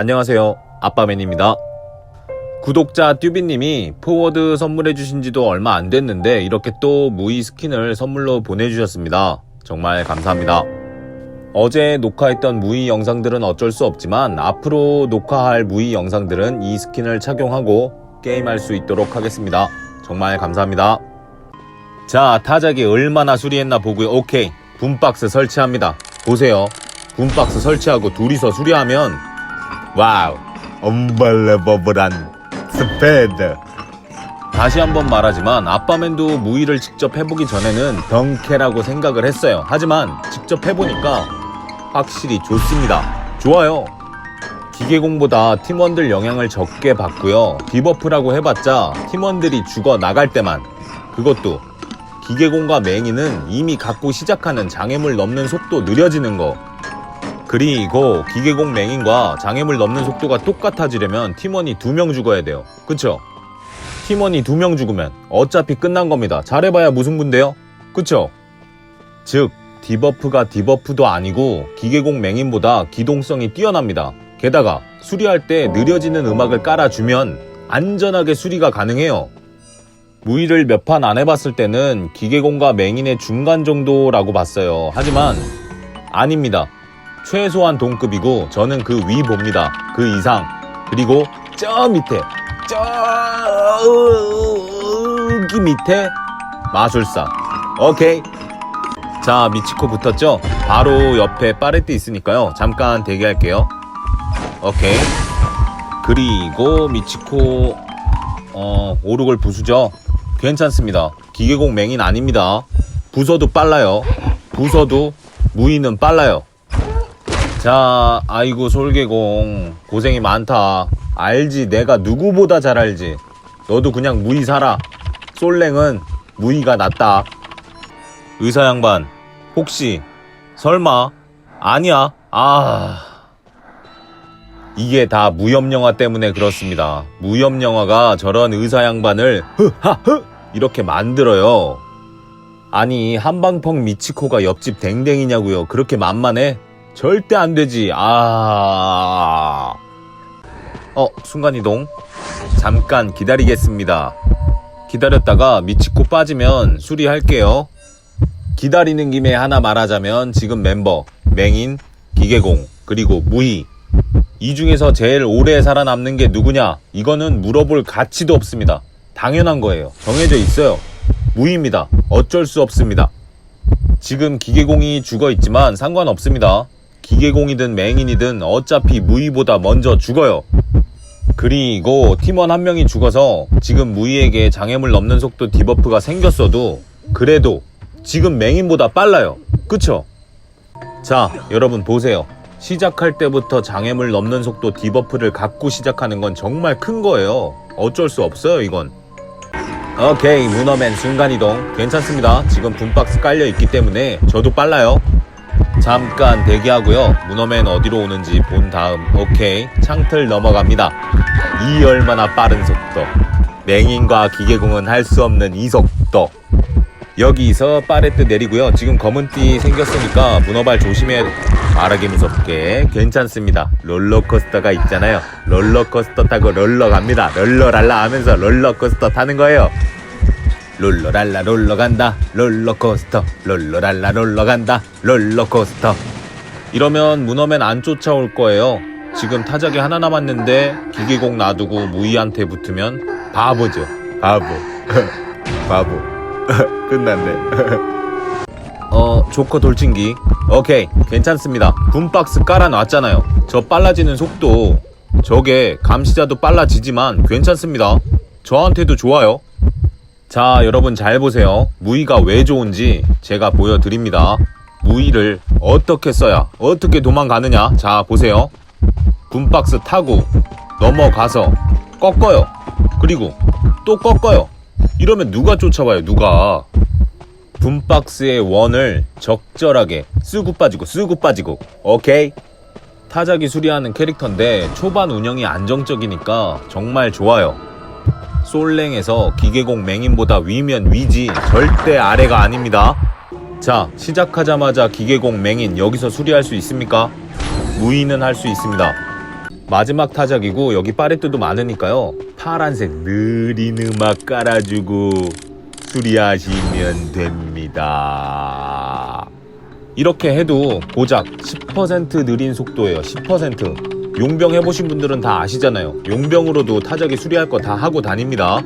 안녕하세요. 아빠맨입니다. 구독자 듀비님이 포워드 선물해주신 지도 얼마 안 됐는데 이렇게 또 무이 스킨을 선물로 보내주셨습니다. 정말 감사합니다. 어제 녹화했던 무이 영상들은 어쩔 수 없지만 앞으로 녹화할 무이 영상들은 이 스킨을 착용하고 게임할 수 있도록 하겠습니다. 정말 감사합니다. 자, 타작이 얼마나 수리했나 보고요. 오케이. 붐박스 설치합니다. 보세요. 붐박스 설치하고 둘이서 수리하면 와우. 엄벌레버블한 스페드. 다시 한번 말하지만 아빠맨도 무이를 직접 해보기 전에는 덩케라고 생각을 했어요. 하지만 직접 해보니까 확실히 좋습니다. 좋아요. 기계공보다 팀원들 영향을 적게 받고요. 디버프라고 해봤자 팀원들이 죽어 나갈 때만 그것도 기계공과 맹이는 이미 갖고 시작하는 장애물 넘는 속도 느려지는 거. 그리고 기계공 맹인과 장애물 넘는 속도가 똑같아지려면 팀원이 두 명 죽어야 돼요. 그쵸? 팀원이 두 명 죽으면 어차피 끝난 겁니다. 잘해봐야 무승부인데요? 그쵸? 즉, 디버프가 디버프도 아니고 기계공 맹인보다 기동성이 뛰어납니다. 게다가 수리할 때 느려지는 음악을 깔아주면 안전하게 수리가 가능해요. 무의를 몇 판 안 해봤을 때는 기계공과 맹인의 중간 정도라고 봤어요. 하지만 아닙니다. 최소한 동급이고 저는 그 위 봅니다. 그 이상. 그리고 저 밑에 저기 밑에 마술사. 오케이. 자 미치코 붙었죠? 바로 옆에 파레트 있으니까요. 잠깐 대기할게요. 오케이. 그리고 미치코 어 오르골 부수죠? 괜찮습니다. 기계공 맹인 아닙니다. 부서도 빨라요. 부서도 무이는 빨라요. 자, 아이고 솔개공 고생이 많다. 알지, 내가 누구보다 잘 알지. 너도 그냥 무이 살아. 솔랭은 무이가 낫다. 의사 양반, 혹시 설마 아니야? 아. 이게 다 무협 영화 때문에 그렇습니다. 무협 영화가 저런 의사 양반을 흐하흐 이렇게 만들어요. 아니 한방펑 미치코가 옆집 댕댕이냐고요. 그렇게 만만해? 절대 안 되지. 아. 어, 순간이동. 잠깐 기다리겠습니다. 기다렸다가 미치코 빠지면 수리할게요. 기다리는 김에 하나 말하자면 지금 멤버, 맹인, 기계공, 그리고 무희. 이 중에서 제일 오래 살아남는 게 누구냐? 이거는 물어볼 가치도 없습니다. 당연한 거예요. 정해져 있어요. 무희입니다. 어쩔 수 없습니다. 지금 기계공이 죽어 있지만 상관없습니다. 기계공이든 맹인이든 어차피 무희보다 먼저 죽어요. 그리고 팀원 한 명이 죽어서 지금 무희에게 장애물 넘는 속도 디버프가 생겼어도 그래도 지금 맹인보다 빨라요. 그쵸? 자, 여러분 보세요. 시작할 때부터 장애물 넘는 속도 디버프를 갖고 시작하는 건 정말 큰 거예요. 어쩔 수 없어요, 이건. 오케이, 문어맨 순간이동. 괜찮습니다. 지금 분박스 깔려 있기 때문에 저도 빨라요. 잠깐 대기하고요. 문어맨 어디로 오는지 본 다음, 오케이. 창틀 넘어갑니다. 이 얼마나 빠른 속도. 맹인과 기계공은 할 수 없는 이 속도. 여기서 파레트 내리고요. 지금 검은 띠 생겼으니까 문어발 조심해. 말하기 무섭게 괜찮습니다. 롤러코스터가 있잖아요. 롤러코스터 타고 롤러 갑니다. 롤러랄라 하면서 롤러코스터 타는 거예요. 롤러랄라 롤러 간다. 롤러코스터. 롤러랄라 롤러 간다. 롤러코스터. 이러면 문어맨 안 쫓아올 거예요. 지금 타작이 하나 남았는데 기계공 놔두고 무이한테 붙으면 바보죠. 바보. 바보. 끝났네. 어, 조커 돌진기. 오케이, 괜찮습니다. 붐박스 깔아놨잖아요. 저 빨라지는 속도. 저게 감시자도 빨라지지만 괜찮습니다. 저한테도 좋아요. 자, 여러분 잘 보세요. 무이가 왜 좋은지 제가 보여드립니다. 무이를 어떻게 써야, 어떻게 도망가느냐. 자, 보세요. 붐박스 타고 넘어가서 꺾어요. 그리고 또 꺾어요. 이러면 누가 쫓아와요, 누가. 붐박스의 원을 적절하게 쓰고 빠지고 쓰고 빠지고 오케이 타작이 수리하는 캐릭터인데 초반 운영이 안정적이니까 정말 좋아요 솔랭에서 기계공 맹인보다 위면 위지 절대 아래가 아닙니다 자 시작하자마자 기계공 맹인 여기서 수리할 수 있습니까? 무인은 할 수 있습니다 마지막 타작이고 여기 파레트도 많으니까요. 파란색 느린 음악 깔아주고 수리하시면 됩니다. 이렇게 해도 고작 10% 느린 속도예요. 10%. 용병 해보신 분들은 다 아시잖아요. 용병으로도 타작이 수리할 거 다 하고 다닙니다.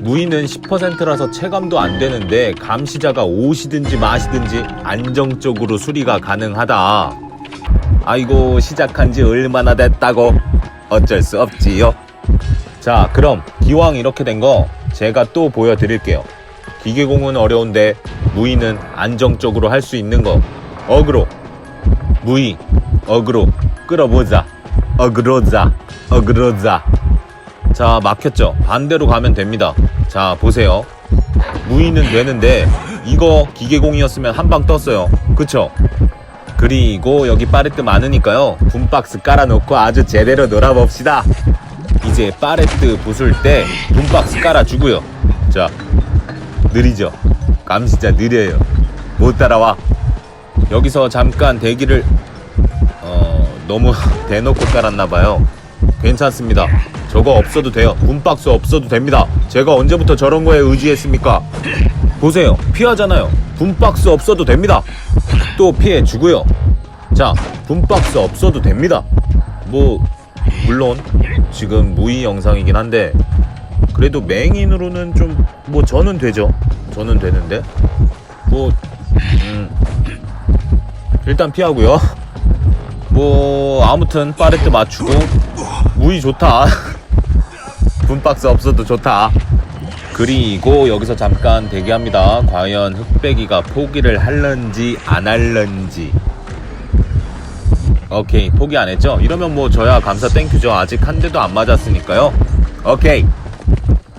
무인은 10%라서 체감도 안 되는데 감시자가 오시든지 마시든지 안정적으로 수리가 가능하다. 아이고 시작한 지 얼마나 됐다고 어쩔 수 없지요. 자 그럼 기왕 이렇게 된 거 제가 또 보여드릴게요. 기계공은 어려운데 무인은 안정적으로 할 수 있는 거 어그로 무이 어그로 끌어보자 어그로자 어그로자. 자 막혔죠. 반대로 가면 됩니다. 자 보세요. 무인은 되는데 이거 기계공이었으면 한 방 떴어요. 그쵸? 그리고 여기 파레트 많으니까요. 분박스 깔아놓고 아주 제대로 놀아봅시다. 이제 파레트 부술 때 분박스 깔아주고요. 자 느리죠? 감시자 느려요. 못 따라와. 여기서 잠깐 대기를 어 너무 대놓고 깔았나봐요. 괜찮습니다. 저거 없어도 돼요. 분박스 없어도 됩니다. 제가 언제부터 저런 거에 의지했습니까? 보세요. 피하잖아요. 분박스 없어도 됩니다. 또 피해 주고요. 자 분박스 없어도 됩니다. 뭐 물론 지금 무의 영상이긴 한데 그래도 맹인으로는 좀 뭐 저는 되죠. 저는 되는데. 뭐 음, 일단 피하고요 뭐 아무튼 파레트 맞추고. 무의 좋다. 분박스 없어도 좋다. 그리고 여기서 잠깐 대기합니다. 과연 흑배기가 포기를 할런지 안 할런지. 오케이 포기 안 했죠? 이러면 뭐 저야 감사 땡큐죠. 아직 한 대도 안 맞았으니까요. 오케이.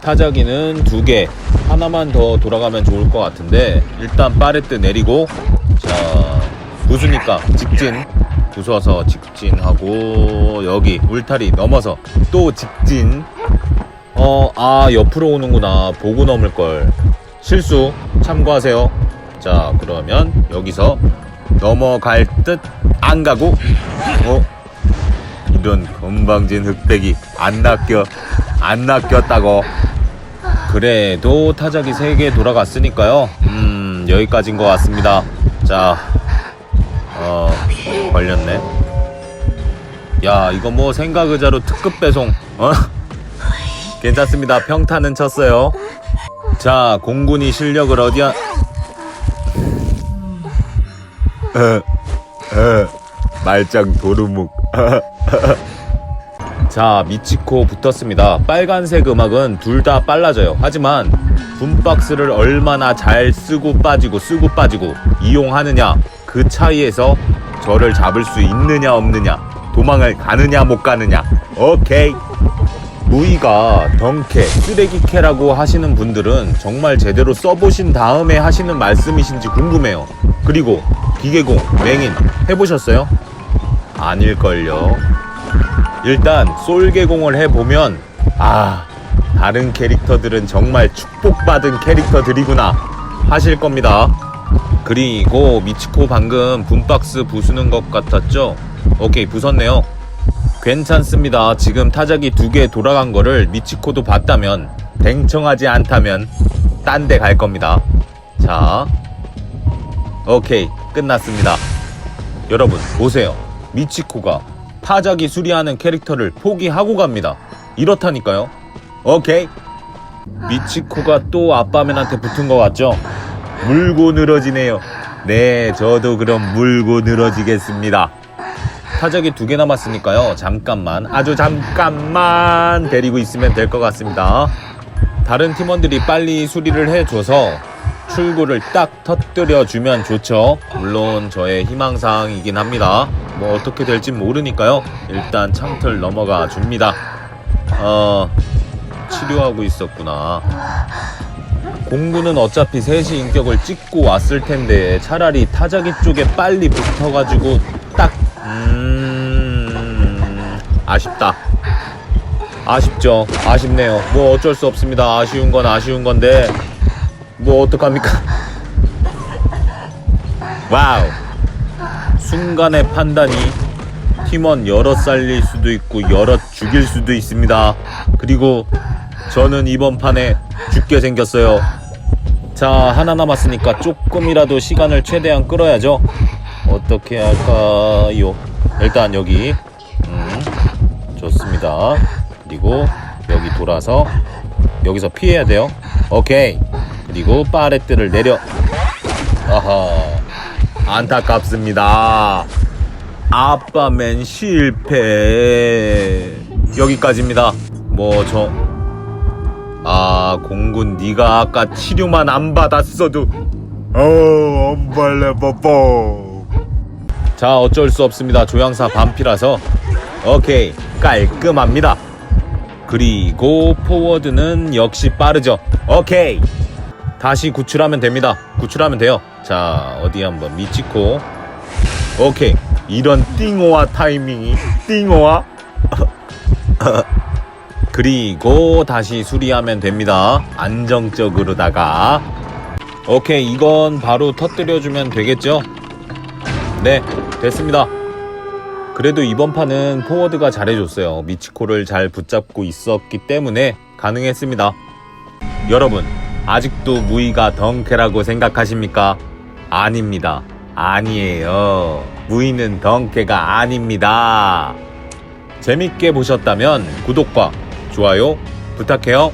타자기는 두 개. 하나만 더 돌아가면 좋을 것 같은데 일단 파레트 내리고. 자 부수니까? 직진 부숴서 직진하고 여기 울타리 넘어서 또 직진. 어 아 옆으로 오는구나. 보고 넘을 걸. 실수 참고하세요. 자 그러면 여기서 넘어갈 듯 안 가고. 어? 이런 건방진 흑백이 안 낚여 안 낚였다고. 그래도 타작이 3개 돌아갔으니까요. 음 여기까지인 것 같습니다. 자 어, 걸렸네. 야, 이거 뭐 생각 의자로 특급 배송, 어? 괜찮습니다. 평타는 쳤어요. 자, 공군이 실력을 어디야? 어, 어, 말짱 도루묵. 자, 미치코 붙었습니다. 빨간색 음악은 둘 다 빨라져요. 하지만 분박스를 얼마나 잘 쓰고 빠지고 쓰고 빠지고 이용하느냐 그 차이에서 저를 잡을 수 있느냐 없느냐 도망을 가느냐 못 가느냐. 오케이. 무이가 덩캐 쓰레기캐라고 하시는 분들은 정말 제대로 써보신 다음에 하시는 말씀이신지 궁금해요. 그리고 기계공 맹인 해보셨어요? 아닐걸요. 일단 솔개공을 해보면 아 다른 캐릭터들은 정말 축복받은 캐릭터들이구나 하실 겁니다 그리고 미치코 방금 분박스 부수는 것 같았죠? 오케이 부쉈네요. 괜찮습니다. 지금 타작이 두개 돌아간 거를 미치코도 봤다면 댕청하지 않다면 딴 데 갈 겁니다. 자 오케이 끝났습니다. 여러분 보세요. 미치코가 타작이 수리하는 캐릭터를 포기하고 갑니다. 이렇다니까요. 오케이. 미치코가 또 아빠맨한테 붙은 것 같죠? 물고 늘어지네요. 네, 저도 그럼 물고 늘어지겠습니다. 타적이 두 개 남았으니까요. 잠깐만, 아주 잠깐만 데리고 있으면 될 것 같습니다. 다른 팀원들이 빨리 수리를 해줘서 출구를 딱 터뜨려 주면 좋죠. 물론 저의 희망사항이긴 합니다. 뭐 어떻게 될지 모르니까요. 일단 창틀 넘어가 줍니다. 어, 치료하고 있었구나. 공구는 어차피 셋이 인격을 찍고 왔을 텐데 차라리 타자기 쪽에 빨리 붙어가지고 딱 음... 아쉽다. 아쉽죠. 아쉽네요. 뭐 어쩔 수 없습니다. 아쉬운 건 아쉬운 건데 뭐 어떡합니까? 와우. 순간의 판단이 팀원 여럿 살릴 수도 있고 여럿 죽일 수도 있습니다. 그리고 저는 이번 판에 죽게 생겼어요. 자, 하나 남았으니까 조금이라도 시간을 최대한 끌어야죠. 어떻게 할까요? 일단 여기 음, 좋습니다. 그리고 여기 돌아서 여기서 피해야 돼요. 오케이. 그리고 파레트를 내려. 아하. 안타깝습니다. 아빠맨 실패. 여기까지입니다. 뭐 저. 아 공군 네가 아까 치료만 안 받았어도. 어, 엄발레버버. 자 어쩔 수 없습니다. 조향사 반피라서. 오케이 깔끔합니다. 그리고 포워드는 역시 빠르죠. 오케이. 다시 구출하면 됩니다. 구출하면 돼요. 자, 어디 한번 미치코. 오케이. 이런 띵호와 타이밍이 띵호와 그리고 다시 수리하면 됩니다. 안정적으로다가 오케이. 이건 바로 터뜨려 주면 되겠죠? 네, 됐습니다. 그래도 이번 판은 포워드가 잘해줬어요. 미치코를 잘 붙잡고 있었기 때문에 가능했습니다. 여러분, 아직도 무이가 덩케라고 생각하십니까? 아닙니다. 아니에요. 무이는 덩케가 아닙니다. 재밌게 보셨다면 구독과 좋아요 부탁해요.